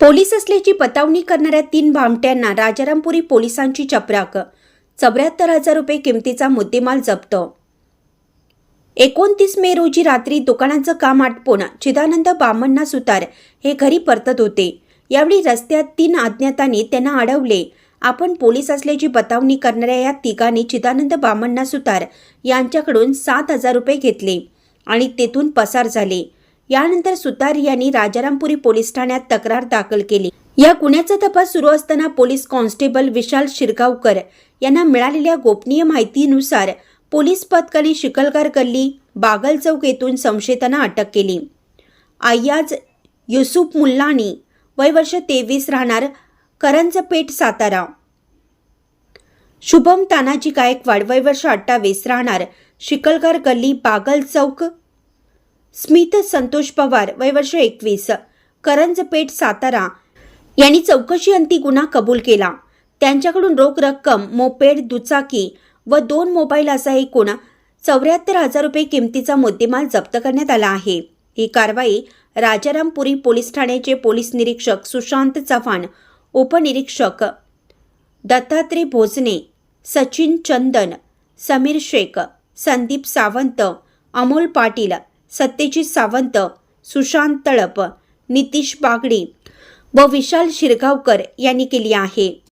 Police असल्याची बतावणी करणाऱ्या तीन भामट्यांना राजारामपुरी पोलिसांची चपराक. चौऱ्याहत्तर हजार रुपये किमतीचा मुद्देमाल जप्त. एकोणतीस मे रोजी रात्री दुकानाचं काम आटपून चिदानंद बामण्णा सुतार हे घरी परतत होते. यावेळी रस्त्यात तीन अज्ञातांनी त्यांना अडवले. आपण पोलीस असल्याची बतावणी करणाऱ्या या तिघांनी चिदानंद बामण्णा सुतार यांच्याकडून सात हजार रुपये घेतले आणि तेथून पसार झाले. यानंतर सुतार यांनी राजारामपुरी पोलीस ठाण्यात तक्रार दाखल केली. या गुन्ह्याचा तपास सुरू असताना पोलीस कॉन्स्टेबल विशाल शिरगावकर यांना मिळालेल्या गोपनीय माहितीनुसार पोलीस पथकाने शिकलकार गल्ली बागल चौक येथून संशयितांना अटक केली. अय्याज युसुफ मुल्लानी वय वर्ष तेवीस राहणार करंजपेठ सातारा. शुभम तानाजी गायकवाड वय वर्ष अठ्ठावीस राहणार शिकलगार गल्ली बागल चौक स्मित संतोष पवार वय वर्ष एकवीस. करंजपेठ सातारा यांनी चौकशी अंती गुन्हा कबूल केला. त्यांच्याकडून रोख रक्कम मोपेड दुचाकी व दोन मोबाईल असा एकूण चौऱ्याहत्तर हजार रुपये किमतीचा मुद्देमाल जप्त करण्यात आला आहे. ही कारवाई राजारामपुरी पोलीस ठाण्याचे पोलीस निरीक्षक सुशांत चव्हाण उपनिरीक्षक दत्तात्रय भोजने सचिन चंदन समीर शेख संदीप सावंत अमोल पाटील सत्यजित सावंत सुशांत तळप नितीश बागडी व विशाल शिरगावकर यांनी केली आहे.